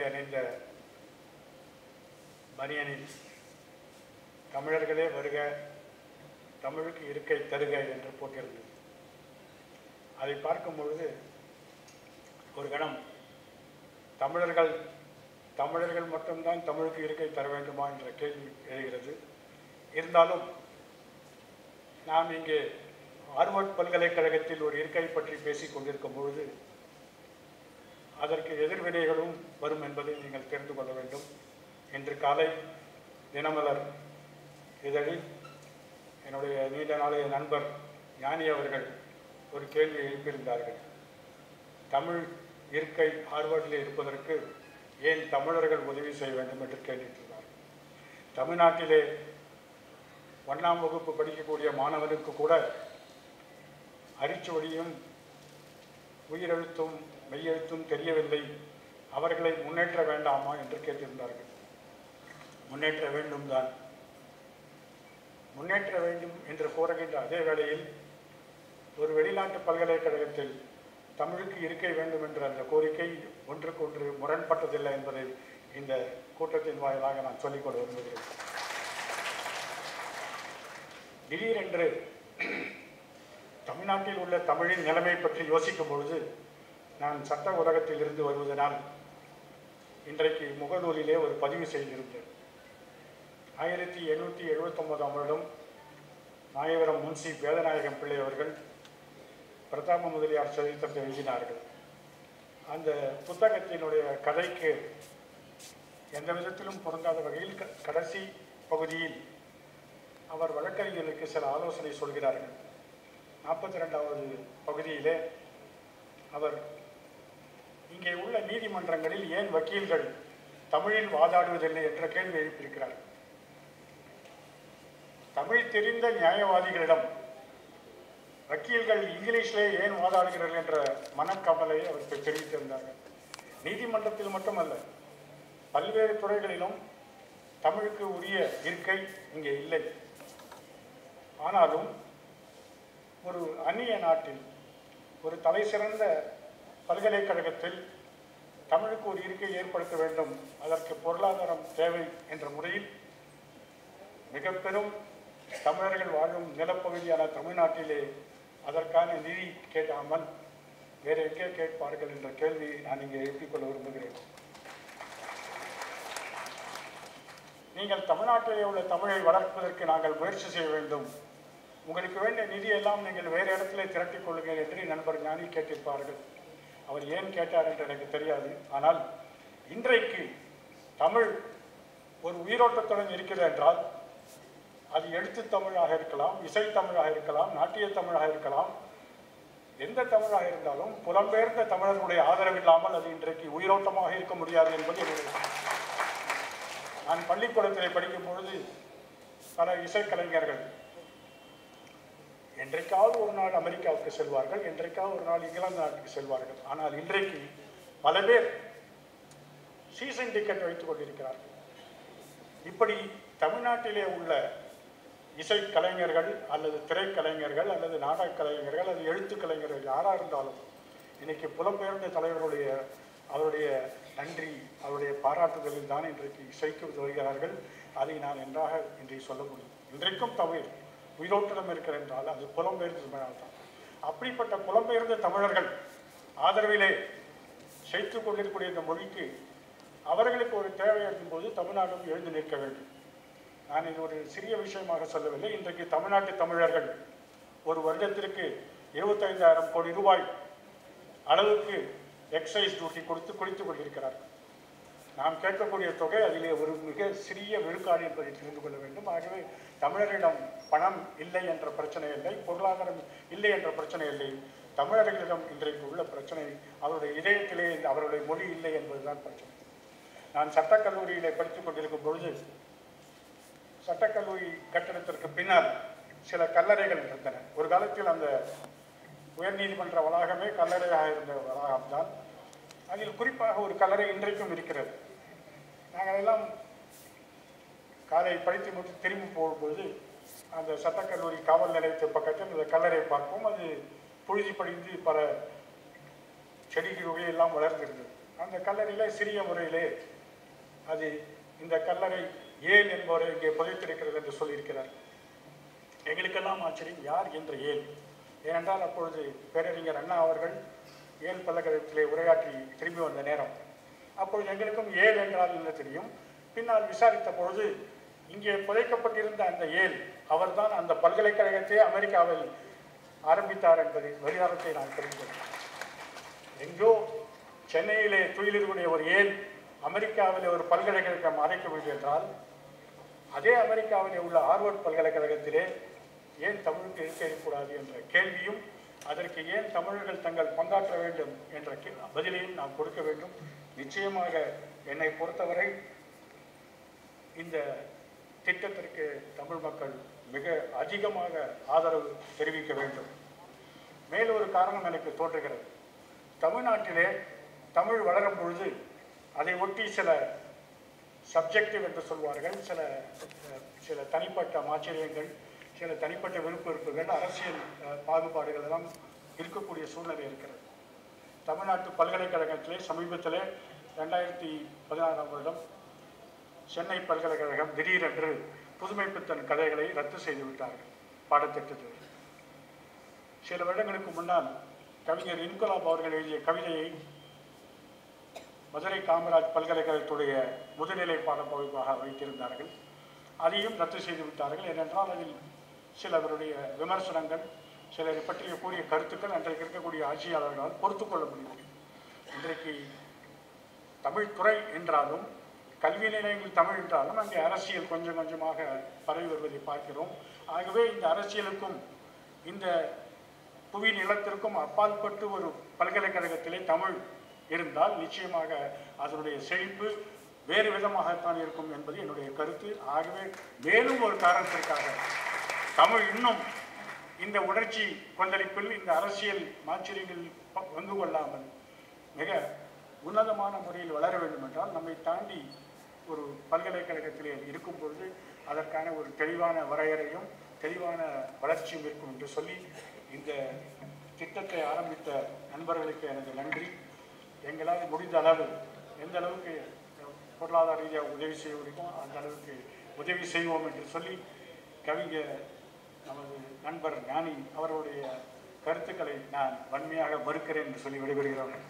தோளிலே அணிந்த மணியனில் தமிழர்களே வருக தமிழுக்கு இருக்கை தருக என்று போட்டிருந்தது. அதை பார்க்கும் பொழுது ஒரு கணம் தமிழர்கள் தமிழர்கள் மட்டும்தான் தமிழுக்கு இருக்கை தர வேண்டுமா என்ற கேள்வி எழுகிறது. இருந்தாலும் நாம் இங்கே ஹார்வர்ட் பல்கலைக்கழகத்தில் ஒரு இருக்கை பற்றி பேசிக் கொண்டிருக்கும் பொழுது அதற்கு எதிர்வினைகளும் வரும் என்பதை நீங்கள் தெரிந்து கொள்ள வேண்டும். இன்று காலை தினமலர் இதழில் என்னுடைய நீண்ட நாளைய நண்பர் ஞானி அவர்கள் ஒரு கேள்வி எழுப்பியிருந்தார்கள். தமிழ் இருக்கை ஹார்வர்டில் இருப்பதற்கு ஏன் தமிழர்கள் உதவி செய்ய வேண்டும்? என்று கேட்டிருந்தார் தமிழ்நாட்டிலே ஒன்றாம் வகுப்பு படிக்கக்கூடிய மாணவனுக்கு கூட அரிச்சுவடியும் உயிரெழுத்தும் மெய்யெழுத்தும் தெரியவில்லை. அவர்களை முன்னேற்ற வேண்டாமா என்று கேட்டிருந்தார்கள். முன்னேற்ற வேண்டும் தான். முன்னேற்ற வேண்டும் என்று கூறுகின்ற அதே வேளையில் ஒரு வெளிநாட்டு பல்கலைக்கழகத்தில் தமிழுக்கு இருக்கை வேண்டும் என்ற அந்த கோரிக்கை ஒன்றுக்கொன்று முரண்பட்டதில்லை என்பதை இந்த கூட்டத்தின் வாயிலாக நான் சொல்லிக்கொள்ள விரும்புகிறேன். திடீரென்று தமிழ்நாட்டில் உள்ள தமிழின் நிலைமை பற்றி யோசிக்கும் பொழுது நான் சட்ட உலகத்தில் இருந்து வருவதனால் இன்றைக்கு முகநூலிலே ஒரு பதிவு செய்திருந்தேன். ஆயிரத்தி எண்ணூற்றி எழுபத்தொன்பதாம் வருடம் மாயவரம் முன்சி வேதநாயகம் பிள்ளை அவர்கள் பிரதாப முதலியார் சரித்திரத்தை எழுதினார்கள். அந்த புத்தகத்தினுடைய கதைக்கு எந்த விதத்திலும் பொருந்தாத வகையில் க- கடைசி பகுதியில் அவர் வழக்கறிஞர்களுக்கு சில ஆலோசனை சொல்கிறார்கள். நாற்பத்தி ரெண்டாவது பகுதியிலே அவர் இங்கே உள்ள நீதிமன்றங்களில் ஏன் வக்கீல்கள் தமிழில் வாதாடுவதில்லை என்ற கேள்வி எழுப்பியிருக்கிறார். தமிழ் தெரிந்த நியாயவாதிகளிடம் வக்கீல்கள் இங்கிலீஷிலே ஏன் வாதாடுகிறார்கள் என்ற மனக்கவலையை அவருக்கு தெரிவித்திருந்தார்கள் நீதிமன்றத்தில் மட்டுமல்ல பல்வேறு துறைகளிலும் தமிழுக்கு உரிய இருக்கை இங்கே இல்லை. ஆனாலும் ஒரு அந்நிய நாட்டில் ஒரு தலைசிறந்த பல்கலைக்கழகத்தில் தமிழுக்கு ஒரு இருக்கை ஏற்படுத்த வேண்டும் அதற்கு பொருளாதாரம் தேவை என்ற முறையில் மிக பெரும் தமிழர்கள் வாழும் நிலப்பகுதியான தமிழ்நாட்டிலே அதற்கான நிதி கேட்காமல் வேறு எங்கே கேட்பார்கள் என்ற கேள்வியை நான் இங்கே எழுப்பிக்கொள்ள விரும்புகிறேன். நீங்கள் தமிழ்நாட்டிலே உள்ள தமிழை வளர்ப்பதற்கு நாங்கள் முயற்சி செய்ய வேண்டும். உங்களுக்கு வேண்டிய நிதியெல்லாம் நீங்கள் வேறு இடத்துல திரட்டிக் கொள்ளுங்கள் என்று நண்பர் ஞானி கேட்டிருப்பார்கள். அவர் ஏன் கேட்டார் என்று எனக்கு தெரியாது. ஆனால் இன்றைக்கு தமிழ் ஒரு உயிரோட்டத்துடன் இருக்கிறது என்றால் அது எழுத்து தமிழாக இருக்கலாம் இசை தமிழாக இருக்கலாம் நாட்டிய தமிழாக இருக்கலாம் எந்த தமிழாக இருந்தாலும் புலம்பெயர்ந்த தமிழர்களுடைய ஆதரவு இல்லாமல் அது இன்றைக்கு உயிரோட்டமாக இருக்க முடியாது என்பது நான் பள்ளிக்கூடத்தில் படிக்கும் பொழுது பல இசைக்கலைஞர்கள் என்றைக்காவது ஒரு நாள் அமெரிக்காவுக்கு செல்வார்கள் என்றைக்காவது ஒரு நாள் இங்கிலாந்து நாட்டுக்கு செல்வார்கள். ஆனால் இன்றைக்கு பல பேர் சீசன் டிக்கெட் வைத்துக் கொண்டிருக்கிறார்கள். இப்படி தமிழ்நாட்டிலே உள்ள இசை கலைஞர்கள் அல்லது திரைக்கலைஞர்கள் அல்லது நாடக கலைஞர்கள் அல்லது எழுத்து கலைஞர்கள் யாராக இருந்தாலும் இன்னைக்கு புலம்பெயர்ந்த தலைவருடைய அவருடைய நன்றி அவருடைய பாராட்டுதலில் தான் இன்றைக்கு இசைக்கு வருகிறார்கள் அதை நான் நன்றாக இன்றைக்கு சொல்ல முடியும். இன்றைக்கும் தமிழ் உயிரோட்டடம் இருக்கிற என்றால் அது புலம்பெயர்ந்த தமிழால் தான் அப்படிப்பட்ட புலம்பெயர்ந்த தமிழர்கள் ஆதரவிலே செய்து கொண்டிருக்கக்கூடிய இந்த மொழிக்கு அவர்களுக்கு ஒரு தேவை இருக்கும்போது தமிழ்நாடும் எழுந்து நிற்க வேண்டும். நான் இது ஒரு சிறிய விஷயமாக சொல்லவில்லை. இன்றைக்கு தமிழ்நாட்டு தமிழர்கள் ஒரு வருடத்திற்கு இருபத்தைந்தாயிரம் கோடி ரூபாய் அளவுக்கு எக்ஸைஸ் டியூட்டி கொடுத்து குளித்துக் கொண்டிருக்கிறார்கள். நாம் கேட்கக்கூடிய தொகை அதிலே ஒரு மிக சிறிய விழுக்காடு என்பதை தெரிந்து கொள்ள வேண்டும். ஆகவே தமிழரிடம் பணம் இல்லை என்ற பிரச்சனை இல்லை பொருளாதாரம் இல்லை என்ற பிரச்சனை இல்லை. தமிழர்களிடம் இன்றைக்கு உள்ள பிரச்சனை அவருடைய இதயத்திலே அவருடைய மொழி இல்லை என்பதுதான் பிரச்சனை. நான் சட்டக்கல்லூரியிலே படித்துக் கொண்டிருக்கும் பொழுது சட்டக்கல்லூரி கட்டடத்திற்கு பின்னால் சில கல்லறைகள் இருந்தன. ஒரு காலத்தில் அந்த உயர்நீதிமன்ற வளாகமே கல்லறையாக இருந்த வளாகம்தான். அதில் குறிப்பாக ஒரு கல்லறை இன்றைக்கும் இருக்கிறது. நாங்கள் எல்லாம் காலை படித்து முடித்து திரும்பி போகும்போது அந்த சட்டக்கல்லூரி காவல் நிலையத்து பக்கத்தில் அந்த கல்லறை பார்ப்போம் அது புழுதி படிந்து பல செடிகள் எல்லாம் வளர்ந்திருந்தது. அந்த கல்லறையிலே சிறிய முறையிலே அது இந்த கல்லறை ஏல் என்பவரை இங்கே புதைத்திருக்கிறது என்று சொல்லியிருக்கிறார். எங்களுக்கெல்லாம் ஆச்சரியம் யார் என்ற ஏல் ஏனென்றால் அப்பொழுது பேரறிஞர் அண்ணா அவர்கள் ஏல் பல்கலைக்கழகத்திலே உரையாற்றி திரும்பி வந்த நேரம். அப்பொழுது எங்களுக்கும் ஏல் என்றால் என்ன தெரியும்? பின்னால் விசாரித்த பொழுது இங்கே புதைக்கப்பட்டிருந்த அந்த ஏல் அவர்தான் அந்த பல்கலைக்கழகத்தை அமெரிக்காவில் ஆரம்பித்தார் என்பதை வெளியாரத்தை நான் தெரிந்து எங்கோ சென்னையிலே துயிலிருக்கூடிய ஒரு ஏல் அமெரிக்காவிலே ஒரு பல்கலைக்கழகம் அடைக்க என்றால் அதே அமெரிக்காவிலே உள்ள ஹார்வர்ட் பல்கலைக்கழகத்திலே ஏன் தமிழுக்கு இருக்க இருக்கக்கூடாது என்ற கேள்வியும் அதற்கு ஏன் தமிழர்கள் தங்கள் பங்காற்ற வேண்டும் என்ற பதிலையும் நாம் கொடுக்க வேண்டும். நிச்சயமாக என்னை பொறுத்தவரை இந்த திட்டத்திற்கு தமிழ் மக்கள் மிக அதிகமாக ஆதரவு தெரிவிக்க வேண்டும். மேலும் ஒரு காரணம் எனக்கு தோன்றுகிறது. தமிழ்நாட்டிலே தமிழ் வளரும் பொழுது அதை ஒட்டி சில சப்ஜெக்டிவ் என்று சொல்வார்கள். சில சில தனிப்பட்ட ஆச்சரியங்கள் சில தனிப்பட்ட விருப்ப வெறுப்புகள் அரசியல் பாகுபாடுகள் எல்லாம் இருக்கக்கூடிய சூழ்நிலை இருக்கிறது. தமிழ்நாட்டு பல்கலைக்கழகத்திலே சமீபத்திலே ரெண்டாயிரத்தி பதினாறாம் வருடம் சென்னை பல்கலைக்கழகம் திடீரென்று புதுமைப்பித்தன் கதைகளை ரத்து செய்து விட்டார்கள் பாடத்திட்டத்தில் சில வருடங்களுக்கு முன்னால் கவிஞர் இன்குலாப் அவர்கள் எழுதிய கவிதையை மதுரை காமராஜ் பல்கலைக்கழகத்துடைய முதுநிலை பாடப்பகுப்பாக வைத்திருந்தார்கள். அதையும் ரத்து செய்து விட்டார்கள் ஏனென்றால் அதில் சிலவருடைய விமர்சனங்கள் சிலரை பற்றிய கூறிய கருத்துக்கள் அன்றைக்கு இருக்கக்கூடிய ஆட்சியாளர்களால் பொறுத்துக்கொள்ள முடியவில்லை இன்றைக்கு தமிழ்துறை என்றாலும் கல்வி நிலையங்கள் தமிழ் என்றாலும் அங்கே அரசியல் கொஞ்சம் கொஞ்சமாக பரவி வருவதை பார்க்கிறோம். ஆகவே இந்த அரசியலுக்கும் இந்த புவி நிலத்திற்கும் அப்பாற்பட்டு ஒரு பல்கலைக்கழகத்திலே தமிழ் இருந்தால் நிச்சயமாக அதனுடைய செழிப்பு வேறு விதமாகத்தான் இருக்கும் என்பது என்னுடைய கருத்து. ஆகவே மேலும் ஒரு காரணத்திற்காக தமிழ் இன்னும் இந்த உணர்ச்சி கொந்தளிப்பில் இந்த அரசியல் மாச்சரியங்களில் பங்கு கொள்ளாமல் மிக உன்னதமான முறையில் வளர வேண்டும் என்றால் நம்மை தாண்டி ஒரு பல்கலைக்கழகத்திலே இருக்கும் பொழுது அதற்கான ஒரு தெளிவான வரையறையும் தெளிவான வளர்ச்சியும் இருக்கும் என்று சொல்லி இந்த திட்டத்தை ஆரம்பித்த நண்பர்களுக்கு எனது நன்றி. எங்களால் முடிந்த அளவு எந்த அளவுக்கு பொருளாதார ரீதியாக உதவி செய்ய முடியுமோ அந்த அளவுக்கு உதவி செய்வோம் என்று சொல்லி கவிஞர் நமது நண்பர் ஞானி அவருடைய கருத்துக்களை நான் வன்மையாக மறுக்கிறேன் என்று சொல்லி விடைபெறுகிறேன்